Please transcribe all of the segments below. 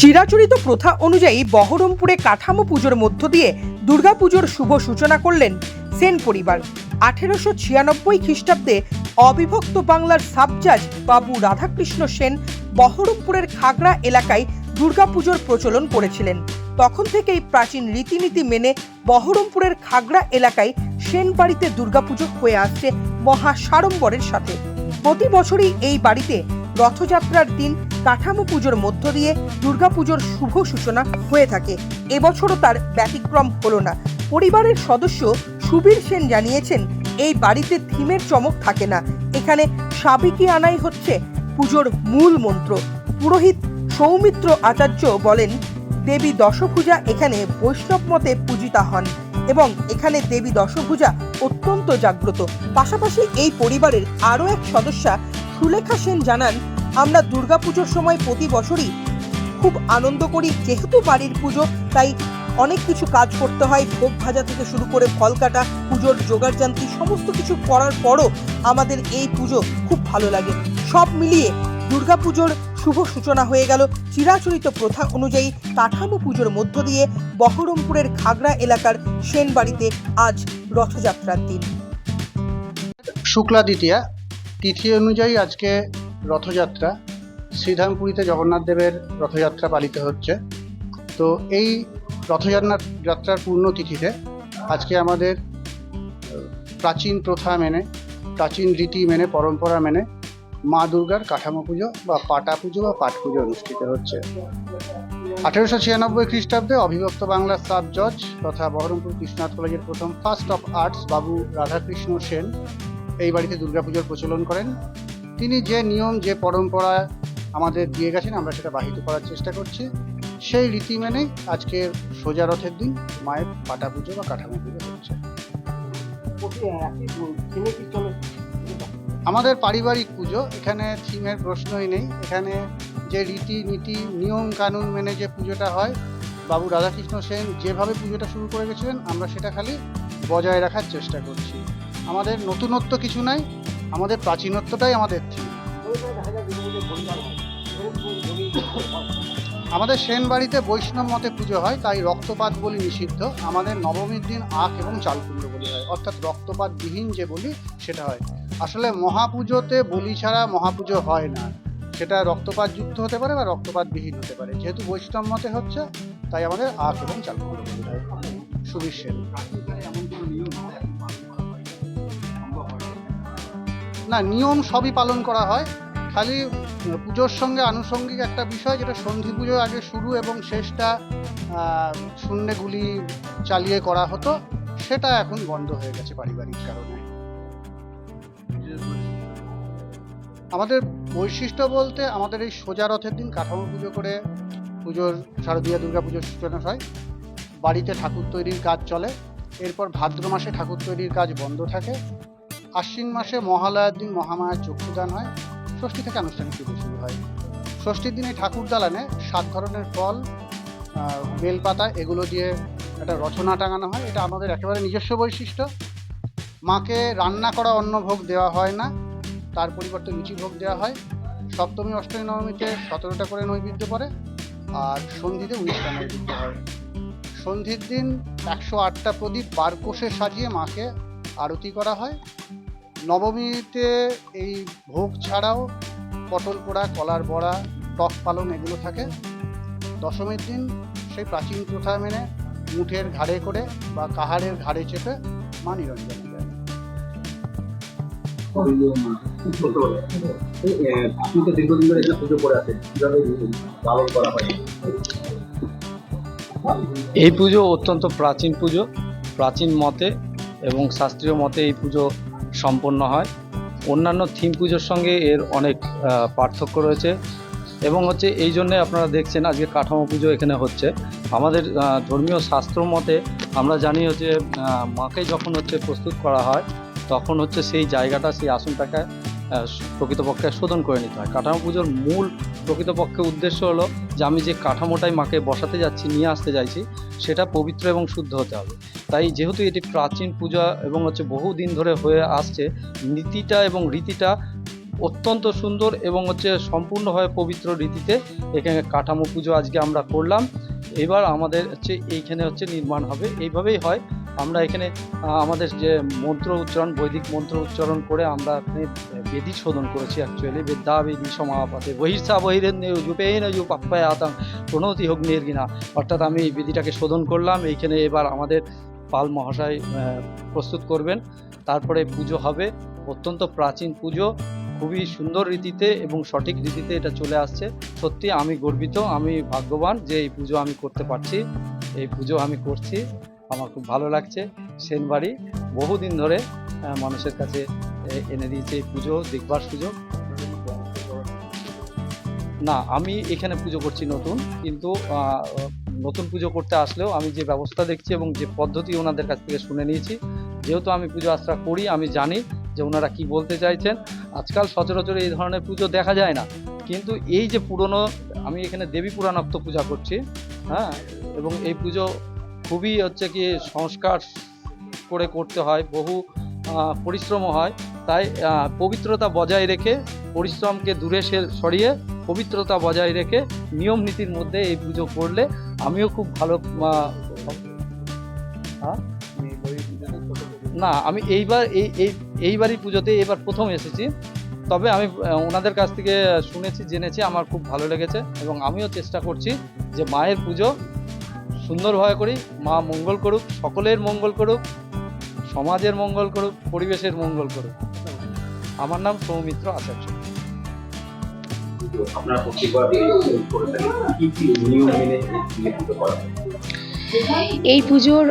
চিরাচরিত প্রথা অনুযায়ী বহরমপুরে কাঠামো পুজোর মধ্য দিয়ে দুর্গাপুজোর শুভ সূচনা করলেন সেন পরিবার। আঠেরোশো ছিয়ানব্বই খ্রিস্টাব্দে অবিভক্ত বাংলার সাবজাজ বাবু রাধাকৃষ্ণ সেন বহরমপুরের খাগড়া এলাকায় দুর্গাপুজোর প্রচলন করেছিলেন। তখন থেকেই প্রাচীন রীতিনীতি মেনে বহরমপুরের খাগড়া এলাকায় সেন বাড়িতে দুর্গাপুজো হয়ে আসছে মহা সাড়ম্বরের সাথে। প্রতি বছরই এই বাড়িতে রথযাত্রার দিন কাঠামো পুজোর মধ্য দিয়ে দুর্গাপুজোর শুভ সূচনা হয়ে থাকে। এবছরও তার ব্যতিক্রম হলো না। পরিবারের সদস্য সুবীর সেন জানিয়েছেন, এই বাড়িতে থিমের চমক থাকে না। এখানে সাবিকি আনাই হচ্ছে পুজোর মূল মন্ত্র। পুরোহিত সৌমিত্র আচার্য বলেন, দেবী দশভূজা এখানে বৈষ্ণব মতে পূজিতা হন এবং এখানে দেবী দশভূজা অত্যন্ত জাগ্রত। পাশাপাশি এই পরিবারের আরও এক সদস্যা সুলেখা সেন জানান আমরা দুর্গাপুজোর সময় প্রতি বছরই খুব আনন্দ করি। যেহেতু বাড়ির পুজো, তাই অনেক কিছু কাজ করতে হয়। ভোগ ভাজা থেকে শুরু করে ফল কাটা, পুজোর জোগাড়যান্ত্রী সমস্ত কিছু করার পরও আমাদের এই পুজো খুব ভালো লাগে। সব মিলিয়ে দুর্গাপুজোর শুভ সূচনা হয়ে গেল। চিরাচরিত প্রথা অনুযায়ী কাঠামো পুজোর মধ্য দিয়ে বহরমপুরের খাগড়া এলাকার সেন বাড়িতে আজ রথযাত্রার দিন। শুক্লা দ্বিতীয়া। তিথি অনুযায়ী আজকে রথযাত্রা, শ্রীধামপুরীতে জগন্নাথ দেবের রথযাত্রা পালিত হচ্ছে। তো এই রথযাত্রা যাত্রার পূর্ণ তিথিতে আজকে আমাদের প্রাচীন প্রথা মেনে, প্রাচীন রীতি মেনে, পরম্পরা মেনে মা দুর্গার কাঠামো পুজো বা পাটা পুজো বা পাট পুজো অনুষ্ঠিত হচ্ছে। আঠেরোশো ছিয়ানব্বই খ্রিস্টাব্দে অবিভক্ত বাংলার সাব জজ তথা বহরমপুর কৃষ্ণনাথ কলেজের প্রথম ফার্স্ট অফ আর্টস বাবু রাধাকৃষ্ণ সেন এই বাড়িতে দুর্গাপুজোর প্রচলন করেন। তিনি যে নিয়ম, যে পরম্পরা আমাদের দিয়ে গেছেন, আমরা সেটা বাহিত করার চেষ্টা করছি। সেই রীতি মেনেই আজকে সোজা রথের দিন মায়ের পাটা পুজো বা কাঠামো পুজো হচ্ছে। আমাদের পারিবারিক পুজো, এখানে থিমের প্রশ্নই নেই। এখানে যে রীতি, নীতি, নিয়ম, কানুন মেনে যে পুজোটা হয়, বাবু রাধাকৃষ্ণ সেন যেভাবে পুজোটা শুরু করে গেছিলেন, আমরা সেটা খালি বজায় রাখার চেষ্টা করছি। আমাদের নতুনত্ব কিছু নাই আমাদের প্রাচীনত্বটাই আমাদের আমাদের সেন বাড়িতে বৈষ্ণব মতে পুজো হয়, তাই রক্তপাত বলি নিষিদ্ধ। আমাদের নবমীর দিন আখ এবং চালকুণ্ড বলি হয়, অর্থাৎ রক্তপাত বিহীন যে বলি সেটা হয়। আসলে মহাপুজোতে বলি ছাড়া মহাপুজো হয় না। সেটা রক্তপাত যুক্ত হতে পারে বা রক্তপাত বিহীন হতে পারে। যেহেতু বৈষ্ণব মতে হচ্ছে, তাই আমাদের আখ এবং চালকুণ্ড বলি হয়। সুবীর সেন না নিয়ম সবই পালন করা হয়। খালি পুজোর সঙ্গে আনুষঙ্গিক একটা বিষয় যেটা সন্ধি পুজোর আগে শুরু এবং শেষটা আহ, শূন্যে গুলি চালিয়ে করা হতো সেটা এখন বন্ধ হয়ে গেছে পারিবারিক কারণে। আমাদের বৈশিষ্ট্য বলতে আমাদের এই সোজা রথের দিন কাঠামো পুজো করে পুজোর শারদীয়া দুর্গা পুজোর সূচনা হয়। বাড়িতে ঠাকুর তৈরির কাজ চলে এরপর ভাদ্র মাসে ঠাকুর তৈরির কাজ বন্ধ থাকে। আশ্বিন মাসে মহালয়ার দিন মহামায়ার চক্ষুদান হয়। ষষ্ঠী থেকে আনুষ্ঠানিক পুজো শুরু হয়। ষষ্ঠীর দিনে ঠাকুর দালানে সাত ধরনের ফল বেলপাতা এগুলো দিয়ে একটা রচনা টাঙানো হয়। এটা আমাদের একেবারে নিজস্ব বৈশিষ্ট্য। মাকে রান্না করা অন্ন ভোগ দেওয়া হয় না, তার পরিবর্তে লুচি ভোগ দেওয়া হয়। সপ্তমী, অষ্টমী, নবমীতে সতেরোটা করে নৈবেদ্য পড়ে আর সন্ধিতে উনিশটা নৈবেদ্য হয়। সন্ধির দিন একশো আটটা প্রদীপ বারকোষে সাজিয়ে মাকে আরতি করা হয়। নবমীতে এই ভোগ ছাড়াও পটল পোড়া, কলার বড়া, টক পালন এগুলো থাকে। দশমীর দিন সেই প্রাচীন প্রথা মেনে মুঠের ঘাড়ে করে বা কাহারের ঘাড়ে চেপে মা নিরঞ্জন দেয় আপনি এই পুজো অত্যন্ত প্রাচীন পুজো, প্রাচীন মতে এবং শাস্ত্রীয় মতে এই পুজো সম্পন্ন হয়। অন্যান্য থিম পুজোর সঙ্গে এর অনেক পার্থক্য রয়েছে। এবং হচ্ছে এই জন্যে আপনারা দেখছেন আজকে কাঠামো পুজো এখানে হচ্ছে। আমাদের ধর্মীয় শাস্ত্র মতে আমরা জানি হচ্ছে মাকে যখন হচ্ছে প্রস্তুত করা হয়, তখন হচ্ছে সেই জায়গাটা, সেই আসনটাকে প্রকৃতপক্ষে শোধন করে নিতে হয়। কাঠামো পুজোর মূল প্রকৃতপক্ষে উদ্দেশ্য হলো যে আমি যে কাঠামোটাই মাকে বসাতে যাচ্ছি, নিয়ে আসতে চাইছি, সেটা পবিত্র এবং শুদ্ধ হতে হবে। তাই যেহেতু এটি প্রাচীন পূজা এবং হচ্ছে বহু দিন ধরে হয়ে আসছে, নীতিটা এবং রীতিটা অত্যন্ত সুন্দর এবং হচ্ছে সম্পূর্ণভাবে পবিত্র রীতিতে এখানে কাঠামো পুজো আজকে আমরা করলাম। এবার আমাদের হচ্ছে এইখানে হচ্ছে নির্মাণ হবে। এইভাবেই হয়। আমরা এখানে আমাদের যে মন্ত্র উচ্চারণ, বৈদিক মন্ত্র উচ্চারণ করে আমরা এখানে বেদি শোধন করেছি অ্যাকচুয়ালি বেদা বেদি সমাপাতে। বহির্সা বহিরেন যুপেন যুপাপ্পায় আতাং প্রণতি হোক নির্গিনা অর্থাৎ আমি এই বেদিটাকে শোধন করলাম। এইখানে এবার আমাদের পাল মহাশয় প্রস্তুত করবেন। তারপরে পুজো হবে। অত্যন্ত প্রাচীন পুজো। খুবই সুন্দর রীতিতে এবং সঠিক রীতিতে এটা চলে আসছে। সত্যি আমি গর্বিত, আমি ভাগ্যবান যে এই পুজো আমি করতে পারছি। এই পুজো আমি করছি। আমার খুব ভালো লাগছে। সেনবাড়ি বহুদিন ধরে মানুষের কাছে এনে দিয়েছে এই পুজো, দেখবার সুযোগ। না, আমি এখানে পুজো করছি নতুন, কিন্তু নতুন পুজো করতে আসলেও আমি যে ব্যবস্থা দেখছি এবং যে পদ্ধতি ওনাদের কাছ থেকে শুনে নিয়েছি, যেহেতু আমি পুজো আশ্রা করি, আমি জানি যে ওনারা কি বলতে চাইছেন। আজকাল সচরাচর এই ধরনের পুজো দেখা যায় না। কিন্তু এই যে পুরনো, আমি এখানে দেবী পুরাণাক্ত পূজা করছি হ্যাঁ এবং এই পুজো খুবই হচ্ছে কি সংস্কার করে করতে হয়, বহু পরিশ্রমও হয়। তাই পবিত্রতা বজায় রেখে পরিশ্রমকে দূরে সরিয়ে পবিত্রতা বজায় রেখে নিয়ম নীতির মধ্যে এই পুজো করলে আমিও খুব ভালো হ্যাঁ? না, আমি এইবার, এই এই এইবারই পুজোতে এবার প্রথম এসেছি। তবে আমি ওনাদের কাছ থেকে শুনেছি, জেনেছি, আমার খুব ভালো লেগেছে এবং আমিও চেষ্টা করছি যে মায়ের পুজো সুন্দরভাবে করি, মা মঙ্গল করুক, সকলের মঙ্গল করুক, সমাজের মঙ্গল করুক, পরিবেশের মঙ্গল করুক। আমার নাম সৌমিত্র আচার্য। আপনারা এই পুজোর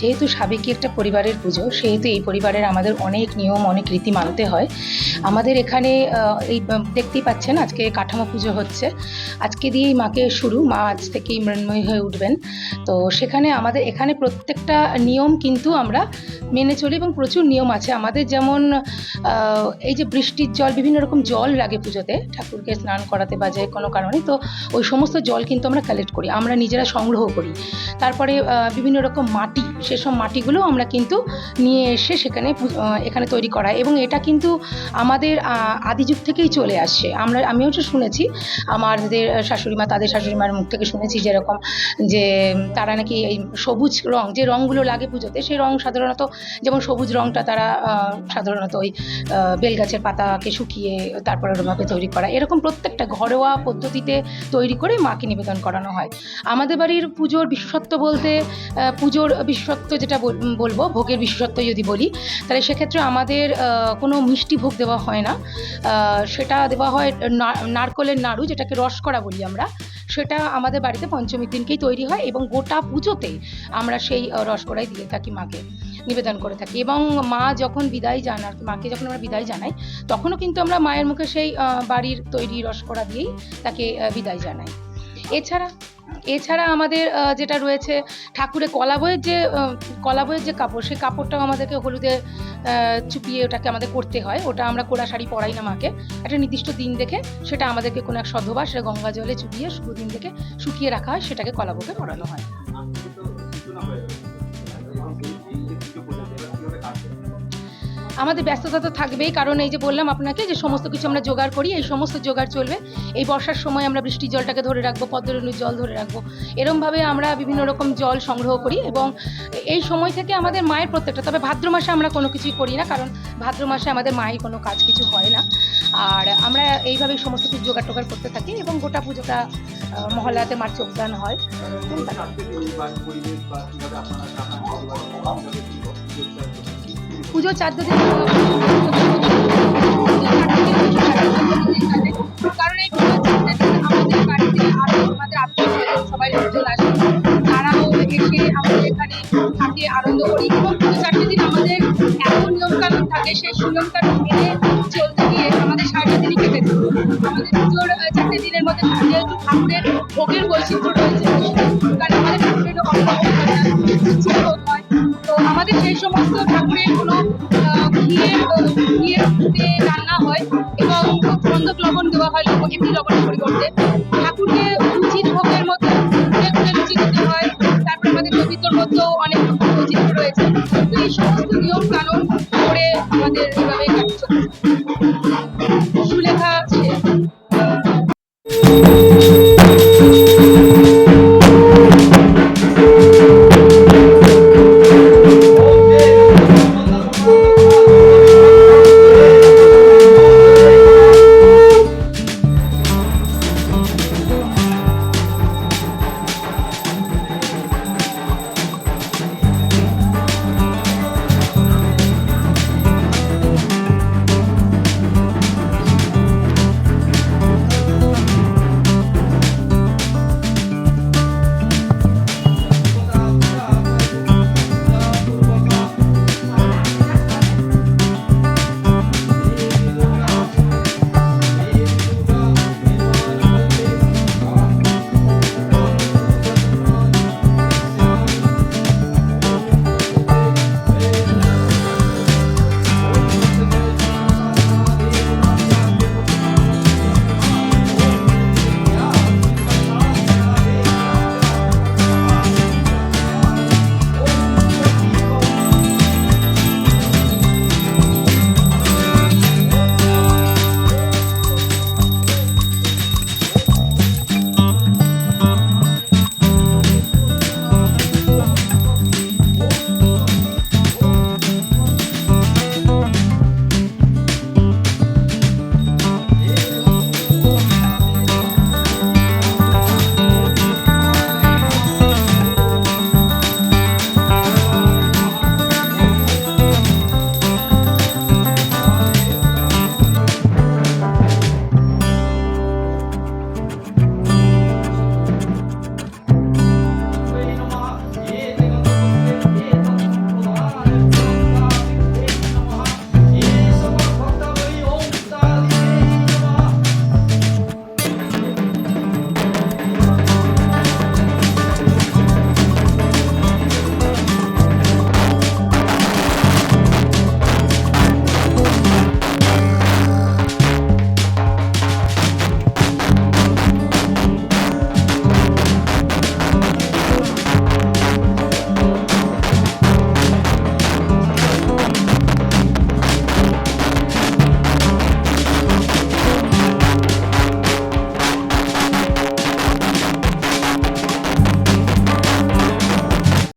যেহেতু সাবেকি একটা পরিবারের পুজো, সেহেতু এই পরিবারের আমাদের অনেক নিয়ম, অনেক রীতি মানতে হয়। আমাদের এখানে এই দেখতেই পাচ্ছেন আজকে কাঠামো পুজো হচ্ছে। আজকে দিয়েই মাকে শুরু, মা আজ থেকেই মৃন্ময়ী হয়ে উঠবেন। তো সেখানে আমাদের, এখানে প্রত্যেকটা নিয়ম কিন্তু আমরা মেনে চলি এবং প্রচুর নিয়ম আছে। আমাদের যেমন এই যে বৃষ্টির জল, বিভিন্ন রকম জল লাগে পুজোতে। ঠাকুরকে স্নান করাতে বা যে কোনো কারণে। তো ওই সমস্ত জল কিন্তু আমরা কালেক্ট করি। আমরা নিজেরা সংগ্রহ করি। তারপরে বিভিন্ন রকম মাটি, সেসব মাটিগুলো আমরা কিন্তু নিয়ে এসে সেখানে এখানে তৈরি করা এবং এটা কিন্তু আমাদের আদিযুগ থেকেই চলে আসছে। আমরা, আমিও তো শুনেছি, আমাদের শাশুড়ি মা, তাদের শাশুড়ি মার মুখ থেকে শুনেছি যেরকম যে, তারা নাকি এই সবুজ রং, যে রঙগুলো লাগে পুজোতে, সেই রং সাধারণত যেমন সবুজ রংটা তারা সাধারণত ওই বেলগাছের পাতাকে শুকিয়ে তারপরে ওরমভাবে তৈরি করা। এরকম প্রত্যেকটা ঘরোয়া পদ্ধতিতে তৈরি করে মাকে নিবেদন করানো হয়। আমাদের বাড়ির পুজোর বিশেষত্ব বলতে পুজোর বিশেষত্ব যেটা বলব, ভোগের বিশেষত্ব যদি বলি, তাহলে সেক্ষেত্রে আমাদের কোনো মিষ্টি ভোগ দেওয়া হয় না। সেটা দেওয়া হয় নারকলের নাড়ু যেটাকে রস করা বলি আমরা, সেটা আমাদের বাড়িতে পঞ্চমীর দিনকেই তৈরি হয় এবং গোটা পুজোতে আমরা সেই রসকড়াই দিয়ে থাকি মাকে। নিবেদন করে থাকি। এবং মা যখন বিদায় কি মাকে যখন আমরা বিদায় জানাই তখনও কিন্তু আমরা মায়ের মুখে সেই বাড়ির তৈরি রসকড়া দিয়েই তাকে বিদায় জানাই। এছাড়া এছাড়া আমাদের যেটা রয়েছে ঠাকুরের কলা বইয়ের যে আহ, কলা বইয়ের যে কাপড় সেই কাপড়টাও আমাদেরকে হলুদে চুপিয়ে ওটাকে আমাদের করতে হয়। ওটা আমরা কোড়া শাড়ি পরাই না মাকে। একটা নির্দিষ্ট দিন দেখে সেটা আমাদেরকে কোনো এক সধবা সেটা গঙ্গা জলে চুপিয়ে শুভ দিন দেখে শুকিয়ে রাখা হয় সেটাকে কলা বউকে পরানো হয়। আমাদের ব্যস্ততা তো থাকবেই কারণ এই যে বললাম আপনাকে যে সমস্ত কিছু আমরা জোগাড় করি এই সমস্ত জোগাড় চলবে এই বর্ষার সময় আমরা বৃষ্টির জলটাকে ধরে রাখব পদ্মরেণুর জল ধরে রাখব এরমভাবে আমরা বিভিন্ন রকম জল সংগ্রহ করি এবং এই সময় থেকে আমাদের মায়ের প্রত্যেকটা তবে ভাদ্র মাসে আমরা কোনো কিছুই করি না কারণ ভাদ্র মাসে আমাদের মায়ের কোনো কাজ কিছু হয় না আর আমরা এইভাবেই সমস্ত কিছু জোগাড় টোগাড় করতে থাকি এবং গোটা পুজোটা মহল্লাতে মার চোখদান হয় পুজো চার দিন কারণ এই আমাদের সবাই এসে আমাদের এখানে আনন্দ করি এবং চারটে দিন আমাদের এত নিয়ম কানুন থাকে, সেই চলতে গিয়ে আমাদের আমাদের পুজোর চারটে দিনের মধ্যে ঠাকুরের উচিত রয়েছে তো এই সমস্ত নিয়ম কানুন করে আমাদের এইভাবে কাজ চলছে। সুলেখা আছে